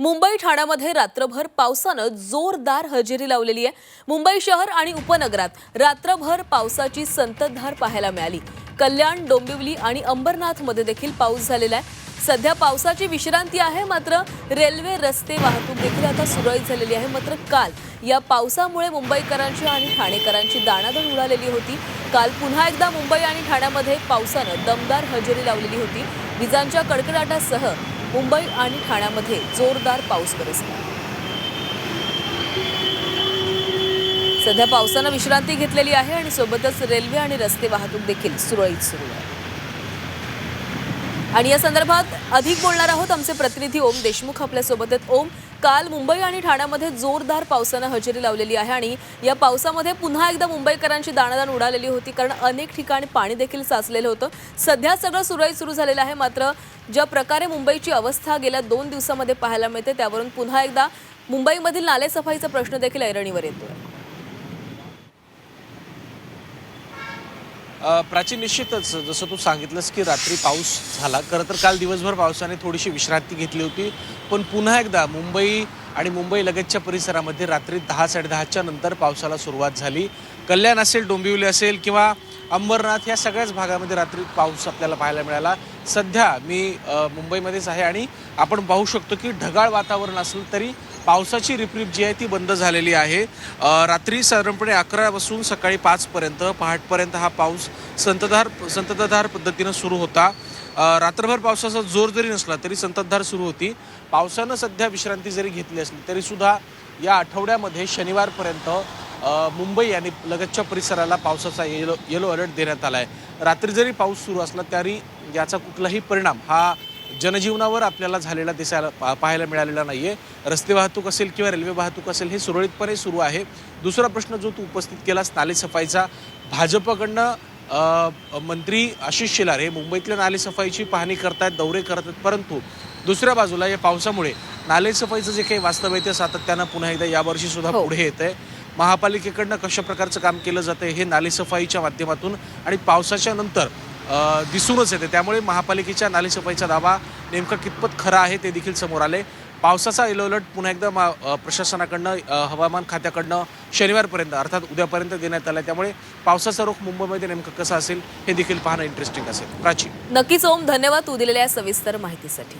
मुंबई ठाण्यामध्ये रात्रभर पावसानं जोरदार हजेरी लावलेली आहे. मुंबई शहर आणि उपनगरात रात्रभर पावसाची संततधार पाहायला मिळाली. कल्याण डोंबिवली आणि अंबरनाथमध्ये देखील पाऊस झालेला आहे. सध्या पावसाची विश्रांती आहे मात्र रेल्वे रस्ते वाहतूक देखील आता सुरळीत झालेली आहे. मात्र काल या पावसामुळे मुंबईकरांची आणि ठाणेकरांची दाणादण उडालेली होती. काल पुन्हा एकदा मुंबई आणि ठाण्यामध्ये पावसानं दमदार हजेरी लावलेली होती. विजांच्या कडकडाटासह मुंबई आणि ठाण्यामध्ये जोरदार पाऊस बरसला सध्या पावसानं विश्रांती घेतलेली आहे आणि सोबतच रेल्वे आणि रस्ते वाहतूक देखील सुरळीत सुरू आहे. आणि या संदर्भात अधिक बोलणार आहोत आमचे प्रतिनिधी ओम देशमुख. आपल्यासोबत आहेत ओम काल मुंबई आणि ठाण्यामध्ये जोरदार पावसानं हजेरी लावलेली आहे आणि या पावसामध्ये पुन्हा एकदा मुंबईकरांची दाणादाण उडालेली होती कारण अनेक ठिकाणी पाणी देखील साचलेलं होतं. सध्या सगळं सुरळीत सुरू झालेलं आहे. मात्र ज्या प्रकारे मुंबईची अवस्था गेल्या दोन दिवसामध्ये पाहायला मिळते त्यावरून पुन्हा एकदा मुंबईमधील नालेसफाईचा प्रश्न देखील ऐरणीवर येतोय. प्राचीन निश्चितच जसं तू सांगितलंस की रात्री पाऊस झाला. खरं तर काल दिवसभर पावसाने थोडीशी विश्रांती घेतली होती. पण पुन्हा एकदा मुंबई आणि मुंबई लगतच्या परिसरामध्ये रात्री दहा साडेदहाच्या नंतर पावसाला सुरुवात झाली. कल्याण असेल डोंबिवली असेल किंवा अंबरनाथ या सगळ्याच भागामध्ये रात्री पाऊस आपल्याला पाहायला मिळाला. सध्या मी मुंबईमध्येच आहे आणि आपण पाहू शकतो की ढगाळ वातावरण असलं तरी पावसाची रिपरिप जी आहे ती बंद झालेली आहे. रात्री साधारणपणे अकरापासून सकाळी पाचपर्यंत पहाटपर्यंत हा पाऊस संततधार संततधार पद्धतीनं सुरू होता. रात्रभर पावसाचा जोर जरी नसला तरी संततधार सुरू होती. पावसानं सध्या विश्रांती जरी घेतली असली तरीसुद्धा या आठवड्यामध्ये शनिवारपर्यंत मुंबई आणि लगतच्या परिसराला पावसाचा येलो येलो अलर्ट देण्यात आला आहे रात्री जरी पाऊस सुरू असला तरी याचा कुठलाही परिणाम हा जनजीवनावर आपल्याला झालेला दिसायला पा- पाहायला मिळालेला नाही आहे रस्ते वाहतूक असेल किंवा रेल्वे वाहतूक असेल हे सुरळीतपणे सुरू आहे. दुसरा प्रश्न जो तू उपस्थित केलास नालेसफाईचा भाजपकडनं मंत्री आशिष शेलार हे मुंबईतल्या नालेसफाईची पाहणी करतायत दौरे करत आहेत परंतु दुसऱ्या बाजूला या पावसामुळे नालेसफाईचं जे काही वास्तव आहे ते सातत्यानं पुन्हा एकदा यावर्षी सुद्धा हो. पुढे येत आहे महापालिकेकडनं कशा प्रकारचं काम केलं जातं हे नालेसफाईच्या माध्यमातून आणि पावसाच्या नंतर दिसूनच येते. त्यामुळे महापालिकेच्या नालेसफाईचा दावा नेमका कितपत खरा आहे ते देखील समोर आले. पावसाचा येलो अलर्ट पुन्हा एकदा मा प्रशासनाकडनं हवामान खात्याकडनं शनिवारपर्यंत अर्थात उद्यापर्यंत देण्यात आला त्यामुळे पावसाचा रोख मुंबईमध्ये नेमकं कसं असेल हे देखील पाहणं इंटरेस्टिंग असेल. प्राची. नक्कीच ओम. धन्यवाद. तू दिलेल्या या सविस्तर माहितीसाठी.